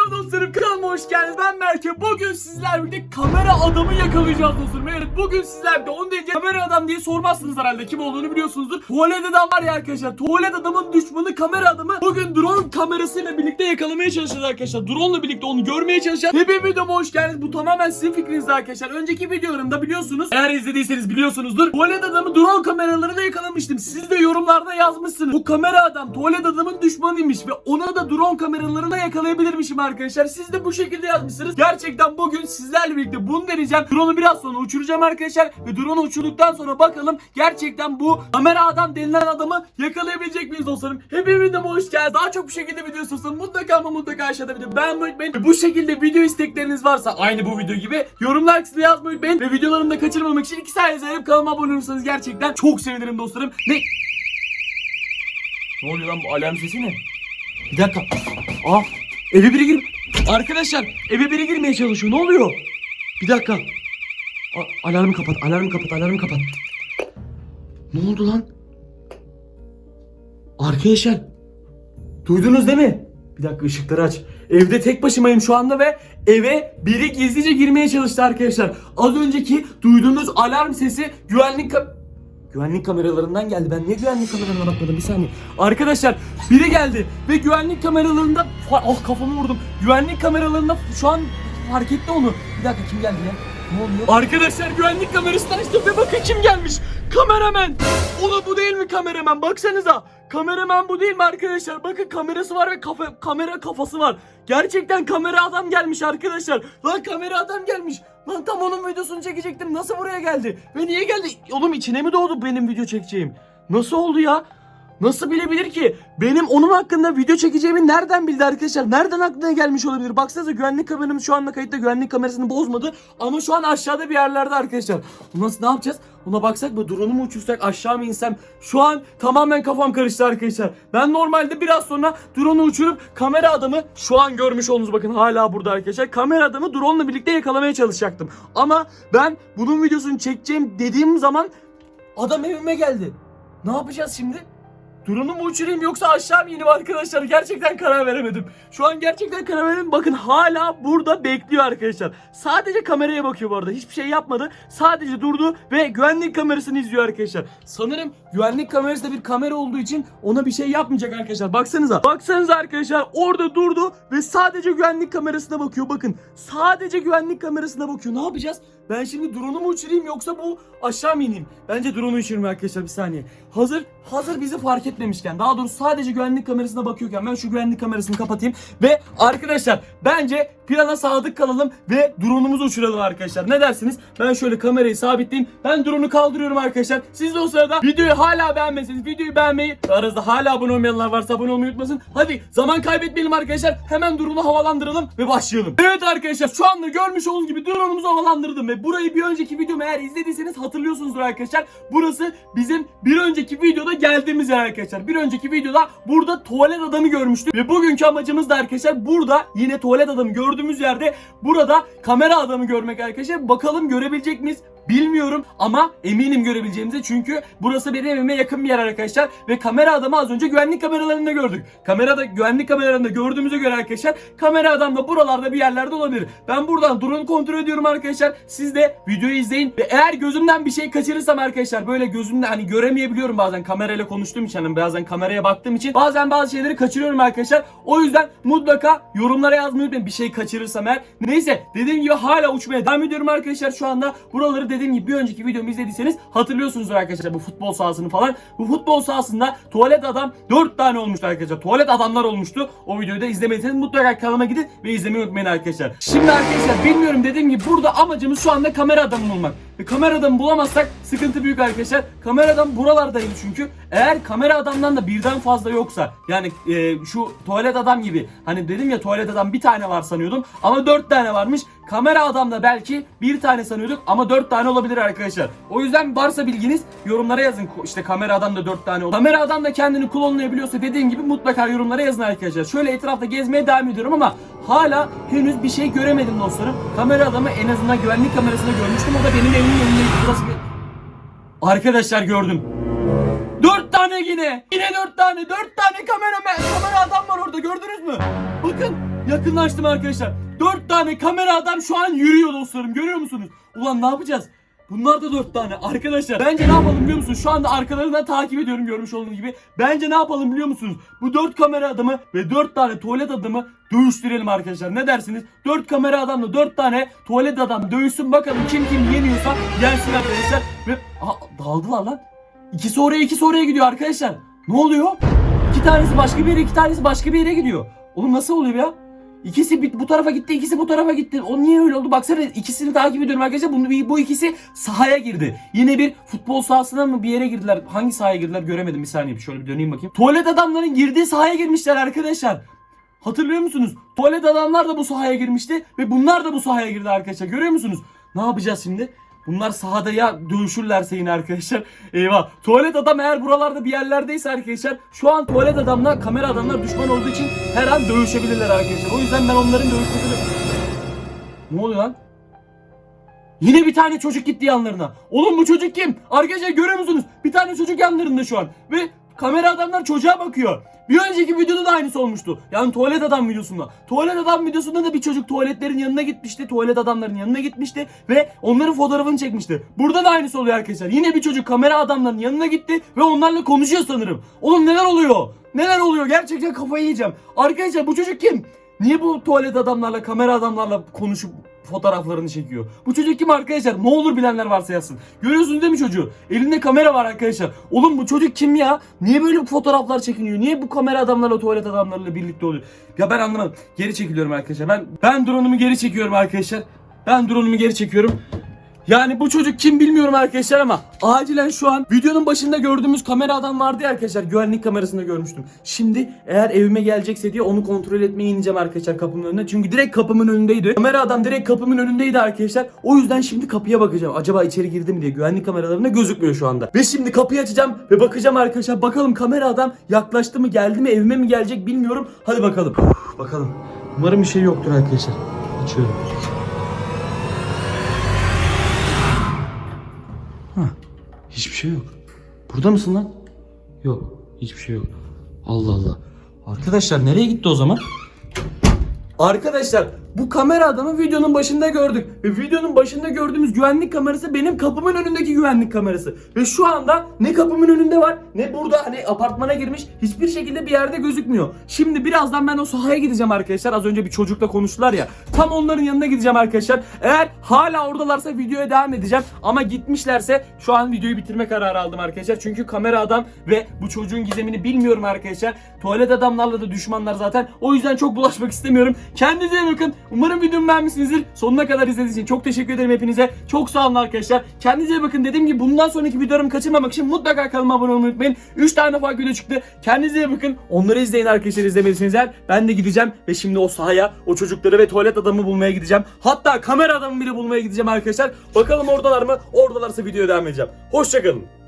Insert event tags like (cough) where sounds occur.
Merhaba dostlarım kanalıma hoş geldiniz. Ben Berke. Bugün sizlerle birlikte kamera adamı yakalayacağız dostlarım. Evet bugün sizlerle birlikte onu deyince kamera adam diye sormazsınız herhalde. Kim olduğunu biliyorsunuzdur. Tuvalet adam var ya arkadaşlar. Tuvalet adamın düşmanı kamera adamı. Bugün drone kamerasıyla birlikte yakalamaya çalışacağız arkadaşlar. Drone ile birlikte onu görmeye çalışacağız. Hepim videoma hoş geldiniz. Bu tamamen sizin fikriniz arkadaşlar. Önceki videolarımda biliyorsunuz. Eğer izlediyseniz biliyorsunuzdur. Tuvalet adamı drone kameralarıyla yakalamıştım. Siz de yorumlarda yazmışsınız. Bu kamera adam tuvalet adamın düşmanıymış ve ona da drone kameralarına yakalayabilirmişim arkadaşlar. Siz de bu şekilde yazmışsınız. Gerçekten bugün sizlerle birlikte bunu deneyeceğim. Drone'u biraz sonra uçuracağım arkadaşlar ve drone'u uçurduktan sonra bakalım gerçekten bu kamera adam denilen adamı yakalayabilecek miyiz dostlarım? Hepiniz de hoş geldiniz. Daha çok bu şekilde video istiyorsanız mutlaka ama mutlaka aşağıda video beğenmeyi unutmayın. Bu şekilde video istekleriniz varsa aynı bu video gibi yorumlar kısmına yazmayı unutmayın. Ve videolarımı da kaçırmamak için iki saniye izleyip kanalıma abone olursanız gerçekten çok sevinirim dostlarım. Ne? Ne oluyor lan bu alarm sesi ne? Bir dakika. Aa eve biri gir. Arkadaşlar eve biri girmeye çalışıyor. Ne oluyor? Bir dakika. A- alarmı kapat, alarmı kapat, alarmı kapat. Ne oldu lan? Arkadaşlar duydunuz değil mi? Bir dakika ışıkları aç. Evde tek başımayım şu anda ve eve biri gizlice girmeye çalıştı arkadaşlar. Az önceki duyduğunuz alarm sesi güvenlik ka- Güvenlik kameralarından geldi. Ben niye güvenlik kameralarına bakmadım? Bir saniye. Arkadaşlar biri geldi ve güvenlik kameralarında oh kafamı vurdum. Güvenlik kameralarında şu an fark etti onu. Bir dakika kim geldi ya? Ne oluyor? Arkadaşlar güvenlik kamerasını açtım ve bakın kim gelmiş. Kameraman. Oğlum bu değil mi kameraman? Baksanıza. Kameraman bu değil mi arkadaşlar? Bakın kamerası var ve kafa, kamera kafası var. Gerçekten kamera adam gelmiş arkadaşlar. Lan kamera adam gelmiş. Lan tam onun videosunu çekecektim. Nasıl buraya geldi? Ve niye geldi? Oğlum içine mi doğdu benim video çekeceğim? Nasıl oldu ya? Nasıl bilebilir ki? Benim onun hakkında video çekeceğimi nereden bildi arkadaşlar? Nereden aklına gelmiş olabilir? Baksanıza güvenlik kameramız şu anda kayıtta güvenlik kamerasını bozmadı. Ama şu an aşağıda bir yerlerde arkadaşlar. Nasıl ne yapacağız? Ona baksak mı? Drone'u mu uçursak aşağı mı insem? Şu an tamamen kafam karıştı arkadaşlar. Ben normalde biraz sonra drone'u uçurup kamera adamı şu an görmüş olduğunuz bakın hala burada arkadaşlar. Kamera adamı drone'la birlikte yakalamaya çalışacaktım. Ama ben bunun videosunu çekeceğim dediğim zaman adam evime geldi. Ne yapacağız şimdi? Drone'u mu uçurayım yoksa aşağı mı ineyim arkadaşlar? Gerçekten karar veremedim. Şu an gerçekten karar veremedim. Bakın hala burada bekliyor arkadaşlar. Sadece kameraya bakıyor bu arada. Hiçbir şey yapmadı. Sadece durdu ve güvenlik kamerasını izliyor arkadaşlar. Sanırım güvenlik kamerası da bir kamera olduğu için ona bir şey yapmayacak arkadaşlar. Baksanıza. Baksanıza arkadaşlar orada durdu ve sadece güvenlik kamerasına bakıyor. Bakın sadece güvenlik kamerasına bakıyor. Ne yapacağız? Ben şimdi drone'u mu uçurayım yoksa bu aşağı mı ineyim? Bence drone'u uçurayım arkadaşlar bir saniye. Hazır hazır bizi fark etmemişken daha doğrusu sadece güvenlik kamerasına bakıyorken ben şu güvenlik kamerasını kapatayım ve arkadaşlar bence plana sadık kalalım ve drone'umuzu uçuralım arkadaşlar. Ne dersiniz? Ben şöyle kamerayı sabitleyeyim. Ben drone'u kaldırıyorum arkadaşlar. Siz de o sırada videoyu hala beğenmeseniz videoyu beğenmeyi aranızda hala abone olmayanlar varsa abone olmayı unutmasın. Hadi zaman kaybetmeyelim arkadaşlar. Hemen drone'u havalandıralım ve başlayalım. Evet arkadaşlar şu anda görmüş olduğunuz gibi drone'umuzu havalandırdım ve burayı bir önceki videomu eğer izlediyseniz hatırlıyorsunuzdur arkadaşlar. Burası bizim bir önceki videoda geldiğimiz yer arkadaşlar. Bir önceki videoda burada tuvalet adamı görmüştük ve bugünkü amacımız da arkadaşlar burada yine tuvalet adamı gördüğümüz yerde burada kamera adamı görmek arkadaşlar. Bakalım görebilecek miyiz? Bilmiyorum ama eminim görebileceğimize çünkü burası benim evime yakın bir yer arkadaşlar ve kamera adamı az önce güvenlik kameralarında gördük. Kamerada güvenlik kameralarında gördüğümüze göre arkadaşlar kamera adam da buralarda bir yerlerde olabilir. Ben buradan drone kontrol ediyorum arkadaşlar. Siz de videoyu izleyin ve eğer gözümden bir şey kaçırırsam arkadaşlar böyle gözümden hani göremeyebiliyorum bazen kamerayla konuştuğum için hani bazen kameraya baktığım için bazen bazı şeyleri kaçırıyorum arkadaşlar. O yüzden mutlaka yorumlara yazmayı unutmayın bir şey kaçırırsam eğer. Neyse dediğim gibi hala uçmaya devam ediyorum arkadaşlar şu anda. Buraları dediğim gibi bir önceki videomu izlediyseniz hatırlıyorsunuzdur arkadaşlar bu futbol sahasını falan. Bu futbol sahasında tuvalet adam 4 tane olmuştu arkadaşlar. Tuvalet adamlar olmuştu. O videoyu da izlemediyseniz mutlaka kanalıma gidin ve izlemeyi unutmayın arkadaşlar. Şimdi arkadaşlar bilmiyorum dediğim gibi burada amacımız şu anda kamera adamı bulmak. Ve kamera adamı bulamazsak sıkıntı büyük arkadaşlar. Kamera adam buralardayım çünkü. Eğer kamera adamdan da birden fazla yoksa yani e, şu tuvalet adam gibi hani dedim ya tuvalet adam bir tane var sanıyordum ama dört tane varmış. Kamera adamda belki bir tane sanıyorduk ama dört tane olabilir arkadaşlar. O yüzden varsa bilginiz yorumlara yazın. İşte kamera adam da dört tane olur. Kamera adam da kendini klonlayabiliyorsa dediğim gibi mutlaka yorumlara yazın arkadaşlar. Şöyle etrafta gezmeye devam ediyorum ama hala henüz bir şey göremedim dostlarım. Kamera adamı en azından güvenlik kamerasında görmüştüm. O da benim evimin önündeydi. Burası bir... Arkadaşlar gördüm. Dört tane yine. Yine dört tane. Dört tane kamera kamera adam var orada gördünüz mü? Bakın yakınlaştım arkadaşlar. Dört tane kamera adam şu an yürüyor dostlarım görüyor musunuz? Ulan ne yapacağız? Bunlar da dört tane arkadaşlar. Bence ne yapalım biliyor musunuz? Şu anda arkalarından takip ediyorum görmüş olduğunuz gibi. Bence ne yapalım biliyor musunuz? Bu dört kamera adamı ve dört tane tuvalet adamı dövüştürelim arkadaşlar. Ne dersiniz? Dört kamera adamla dört tane tuvalet adam dövüşsün bakalım kim kim yeniyorsa gelsin arkadaşlar. Ve Aa, dağıldılar lan. İkisi oraya ikisi oraya gidiyor arkadaşlar. Ne oluyor? İki tanesi başka bir yere iki tanesi başka bir yere gidiyor. Oğlum nasıl oluyor ya? İkisi bir- bu tarafa gitti, ikisi bu tarafa gitti. O niye öyle oldu? Baksana ikisini takip ediyorum arkadaşlar. Bunu, bu ikisi sahaya girdi. Yine bir futbol sahasına mı bir yere girdiler? Hangi sahaya girdiler göremedim. Bir saniye şöyle bir döneyim bakayım. Tuvalet adamların girdiği sahaya girmişler arkadaşlar. Hatırlıyor musunuz? Tuvalet adamlar da bu sahaya girmişti ve bunlar da bu sahaya girdi arkadaşlar. Görüyor musunuz? Ne yapacağız şimdi? Bunlar sahada ya dövüşürlerse yine arkadaşlar. (laughs) Eyvah. Tuvalet adam eğer buralarda bir yerlerdeyse arkadaşlar şu an tuvalet adamla kamera adamlar düşman olduğu için her an dövüşebilirler arkadaşlar. O yüzden ben onların dövüşmesini... Ne oluyor lan? Yine bir tane çocuk gitti yanlarına. Oğlum bu çocuk kim? Arkadaşlar görüyor musunuz? Bir tane çocuk yanlarında şu an. Ve kamera adamlar çocuğa bakıyor. Bir önceki videoda da aynısı olmuştu. Yani tuvalet adam videosunda. Tuvalet adam videosunda da bir çocuk tuvaletlerin yanına gitmişti. Tuvalet adamların yanına gitmişti. Ve onların fotoğrafını çekmişti. Burada da aynısı oluyor arkadaşlar. Yine bir çocuk kamera adamların yanına gitti. Ve onlarla konuşuyor sanırım. Oğlum neler oluyor? Neler oluyor? Gerçekten kafayı yiyeceğim. Arkadaşlar bu çocuk kim? Niye bu tuvalet adamlarla, kamera adamlarla konuşup fotoğraflarını çekiyor? Bu çocuk kim arkadaşlar? Ne olur bilenler varsa yazsın. Görüyorsunuz değil mi çocuğu? Elinde kamera var arkadaşlar. Oğlum bu çocuk kim ya? Niye böyle fotoğraflar çekiniyor? Niye bu kamera adamlarla, tuvalet adamlarıyla birlikte oluyor? Ya ben anlamadım. Geri çekiliyorum arkadaşlar. Ben ben drone'umu geri çekiyorum arkadaşlar. Ben drone'umu geri çekiyorum. Yani bu çocuk kim bilmiyorum arkadaşlar ama acilen şu an videonun başında gördüğümüz kamera adam vardı ya arkadaşlar güvenlik kamerasında görmüştüm. Şimdi eğer evime gelecekse diye onu kontrol etmeye ineceğim arkadaşlar kapımın önüne. Çünkü direkt kapımın önündeydi. Kamera adam direkt kapımın önündeydi arkadaşlar. O yüzden şimdi kapıya bakacağım. Acaba içeri girdi mi diye güvenlik kameralarında gözükmüyor şu anda. Ve şimdi kapıyı açacağım ve bakacağım arkadaşlar. Bakalım kamera adam yaklaştı mı geldi mi evime mi gelecek bilmiyorum. Hadi bakalım. Uf, bakalım. Umarım bir şey yoktur arkadaşlar. Açıyorum. Hah, hiçbir şey yok. Burada mısın lan? Yok, hiçbir şey yok. Allah Allah. Arkadaşlar nereye gitti o zaman? Arkadaşlar bu kamera adamı videonun başında gördük. Ve videonun başında gördüğümüz güvenlik kamerası benim kapımın önündeki güvenlik kamerası. Ve şu anda ne kapımın önünde var ne burada hani apartmana girmiş hiçbir şekilde bir yerde gözükmüyor. Şimdi birazdan ben o sahaya gideceğim arkadaşlar. Az önce bir çocukla konuştular ya. Tam onların yanına gideceğim arkadaşlar. Eğer hala oradalarsa videoya devam edeceğim. Ama gitmişlerse şu an videoyu bitirme kararı aldım arkadaşlar. Çünkü kamera adam ve bu çocuğun gizemini bilmiyorum arkadaşlar. Tuvalet adamlarla da düşmanlar zaten. O yüzden çok bulaşmak istemiyorum. Kendinize bakın. Umarım videomu beğenmişsinizdir. Sonuna kadar izlediğiniz için çok teşekkür ederim hepinize. Çok sağ olun arkadaşlar. Kendinize bakın. Dediğim gibi bundan sonraki videolarımı kaçırmamak için mutlaka kanalıma abone olmayı unutmayın. 3 tane farklı video çıktı. Kendinize bakın. Onları izleyin arkadaşlar izlemediyseniz eğer. Ben de gideceğim ve şimdi o sahaya o çocukları ve tuvalet adamı bulmaya gideceğim. Hatta kamera adamı bile bulmaya gideceğim arkadaşlar. Bakalım oradalar mı? Oradalarsa videoya devam edeceğim. Hoşçakalın.